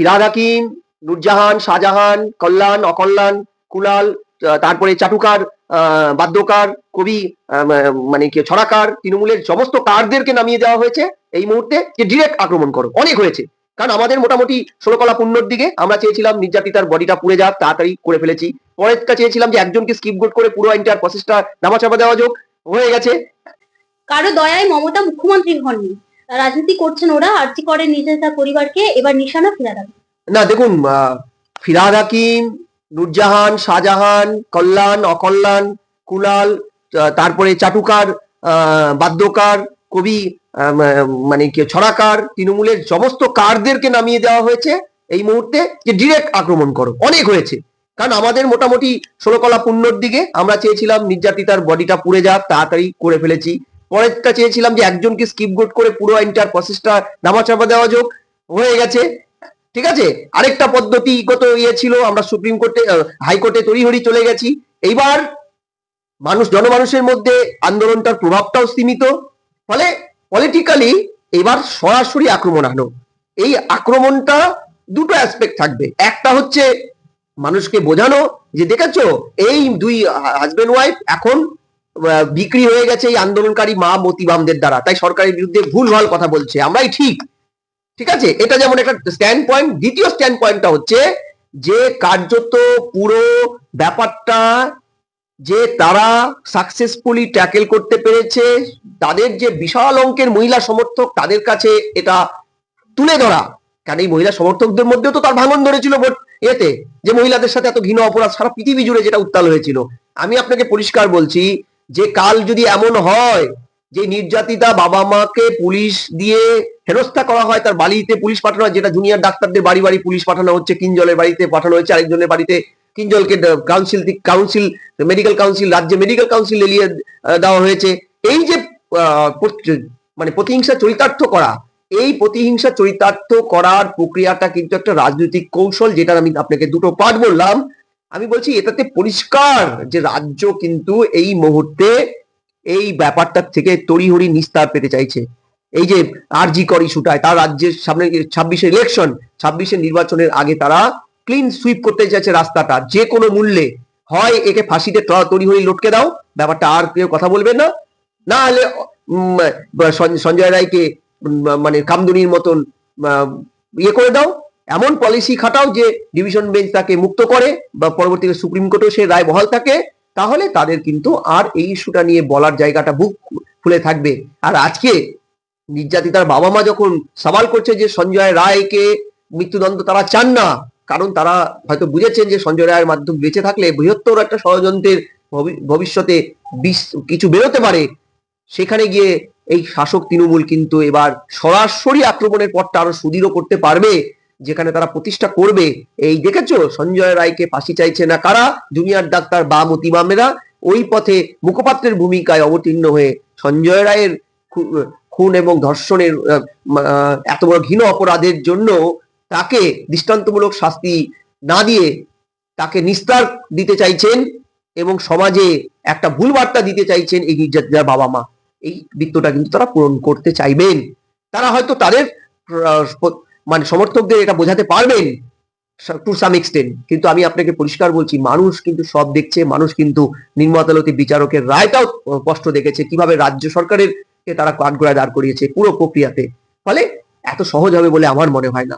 ফিরাদ হাকিম, নুরজাহান, শাহজাহান, কল্যাণ, অকল্যাণ, কুলাল তারপরে চাটুকার বাদ্যকার, কবি মানে কি, ছড়াকার, তৃণমূলের সমস্ত কারদেরকে নামিয়ে দেওয়া হয়েছে এই মুহূর্তে যে ডিরেক্ট আক্রমণ করো। অনেক হয়েছে। কারণ আমাদের মোটামুটি ষোলকলা পূর্ণর দিকে আমরা চেয়েছিলাম নির্যাতিতার বডিটা পুড়ে যাক, তাড়াতাড়ি করে ফেলেছি। পরেরটা চেয়েছিলাম যে একজনকে স্কিপ গোট করে পুরো এন্টার প্রসেসটা নামাচাপা দেওয়া যোগ হয়ে গেছে। কারও দয়ায় মমতা মুখ্যমন্ত্রী হননি রাজনীতি করছেন ওরা, আর্জি করে নির্যাতিতার পরিবারকে, এবার নিশানা ফিরা দেবে না, দেখুন ফিরাদ হাকিম, নুরজাহান, শাহজাহান, কল্যাণ, অকল্যাণ, কুলাল তারপরে চাটুকার বাদ্যকার, কবি মানে কি, ছড়াকার, তৃণমূলের সমস্ত কারদেরকে নামিয়ে দেওয়া হয়েছে এই মুহূর্তে, যে ডিরেক্ট আক্রমণ করো। অনেক হয়েছে। কারণ আমাদের মোটামুটি ষোলকলা পুণ্যর দিকে আমরা চেয়েছিলাম নির্যাতিতার বডিটা পুড়ে যাক, তাড়াতাড়ি করে ফেলেছি। পরেরটা চেয়েছিলাম যে একজনকে স্কিপ গোট করে পুরো এন্টার প্রসেসটা নামাচাপা দেওয়া যোগ হয়ে গেছে। ঠিক আছে? আরেকটা পদ্ধতিগত ইয়ে ছিল, আমরা সুপ্রিম কোর্টে হাইকোর্টে তড়িহড়ি চলে গেছি। এইবার মানুষ, জনমানুষের মধ্যে আন্দোলনটার প্রভাবটাও সীমিত। ফলে পলিটিক্যালি এবার সরাসরি আক্রমণ আনো। এই আক্রমণটা দুটো অ্যাসপেক্ট থাকবে। একটা হচ্ছে মানুষকে বোঝানো যে, দেখেছ? এই দুই হাজবেন্ড ওয়াইফ এখন বিক্রি হয়ে গেছে এই আন্দোলনকারী মা মতিবামদের দ্বারা। তাই সরকারের বিরুদ্ধে ভুলভাল কথা বলছে। আমরাই ঠিক। ঠিক আছে? এটা যেমন একটা স্ট্যান্ড পয়েন্ট দ্বিতীয় স্ট্যান্ড পয়েন্টটা হচ্ছে যে কার্যত পুরো ব্যাপারটা যে তারা সাকসেসফুলি ট্যাকেল করতে পেরেছে, তাদের যে বিশাল অঙ্কের মহিলা সমর্থক, তাদের কাছে এটা তুলে ধরা। কারণ এই মহিলা সমর্থকদের মধ্যেও তো তার ভাঙন ধরেছিল ভোট এতে যে মহিলাদের সাথে এত ঘৃণ অপরাধ সারা পৃথিবী জুড়ে যেটা উত্তাল হয়েছিল। আমি আপনাকে পরিষ্কার বলছি যে কাল যদি এমন হয় যে নির্যাতিতা বাবা মাকে পুলিশ দিয়ে হেনস্থা করা হয়, তার বাড়িতে পুলিশ পাঠানো হয়, যেটা জুনিয়র ডাক্তারদের বাড়ি বাড়ি পুলিশ পাঠানো হচ্ছে, কিঞ্জলের বাড়িতে পাঠানো হচ্ছে আরেকজনের বাড়িতে কিঞ্জলকে কাউন্সিল কাউন্সিল মেডিকেল কাউন্সিল রাজ্যে মেডিকেল কাউন্সিল এলিয়ে দেওয়া হয়েছে। এই যে মানে প্রতিহিংসা চরিতার্থ করা, এই প্রতিহিংসা চরিতার্থ করার প্রক্রিয়াটা কিন্তু একটা রাজনৈতিক কৌশল যেটা আমি আপনাকে দুটো পাঠ বললাম। আমি বলছি এটাতে পরিষ্কার যে রাজ্য কিন্তু এই মুহূর্তে এই ব্যাপারটার থেকে তড়িহড়ি নিস্তার পেতে চাইছে। এই যে আরজি কর ইস্যুটায় তার রাজ্যের সামনে ছাব্বিশে ইলেকশন ছাব্বিশে নির্বাচনের আগে তারা ক্লিন সুইপ করতে চাইছে রাস্তাটা। যে কোনো মূল্যে। হয় একে ফাঁসিতে তড়িহড়ি লটকে দাও, ব্যাপারটা আর কেউ কথা বলবে না। না হলে সঞ্জয় রায়কে মানে কামদুনির মতন ইয়ে করে দাও। এমন পলিসি খাটাও যে ডিভিশন বেঞ্চ তাকে মুক্ত করে বা পরবর্তীতে সুপ্রিম কোর্টেও সে রায় বহাল থাকে, তাহলে তাদের কিন্তু আর এই ইস্যুটা নিয়ে বলার জায়গাটা বুক খুলে থাকবে। আর আজকে নির্যাতিতার বাবা মা যখন সওয়াল করছে যে সঞ্জয় রায়কে মৃত্যুদণ্ড তারা চান না, কারণ তারা হয়তো বুঝেছেন যে সঞ্জয় রায়ের মাধ্যমে বেঁচে থাকলে বৃহত্তর একটা ষড়যন্ত্রের ভবি- ভবিষ্যতে বিষ- কিছু বেরোতে পারে। সেখানে গিয়ে এই শাসক তৃণমূল কিন্তু এবার সরাসরি আক্রমণের পথটা আরও সুদৃঢ় করতে পারবে। যেখানে তারা প্রতিষ্ঠা করবে। এই দেখেছ? সঞ্জয় রায়কে ফাঁসি চাইছে না কারা? জুনিয়র ডাক্তার বা মতিমামেরা ওই পথে মুখপাত্রের ভূমিকায় অবতীর্ণ হয়ে সঞ্জয় রায়ের খুন এবং ধর্ষণের এত বড় ঘৃণ অপরাধের জন্য তাকে দৃষ্টান্তমূলক শাস্তি না দিয়ে তাকে নিস্তার দিতে চাইছেন এবং সমাজে একটা ভুল বার্তা দিতে চাইছেন এই নির্যাতিতার বাবা মা। এই বৃত্তটা কিন্তু তারা পূরণ করতে চাইবেন। তারা হয়তো তাদের মানে সমর্থকদের এটা বোঝাতে পারবেন টু সাম এক্সটেন্ট কিন্তু আমি আপনাকে পরিষ্কার বলছি, মানুষ কিন্তু সব দেখছে, মানুষ কিন্তু নিম্ন আদালতে বিচারকের রায়টাও স্পষ্ট দেখেছে। কীভাবে রাজ্য সরকারের তারা কাঠগড়ায় দাঁড় করিয়েছে পুরো প্রক্রিয়াতে। ফলে এত সহজ হবে বলে আমার মনে হয় না।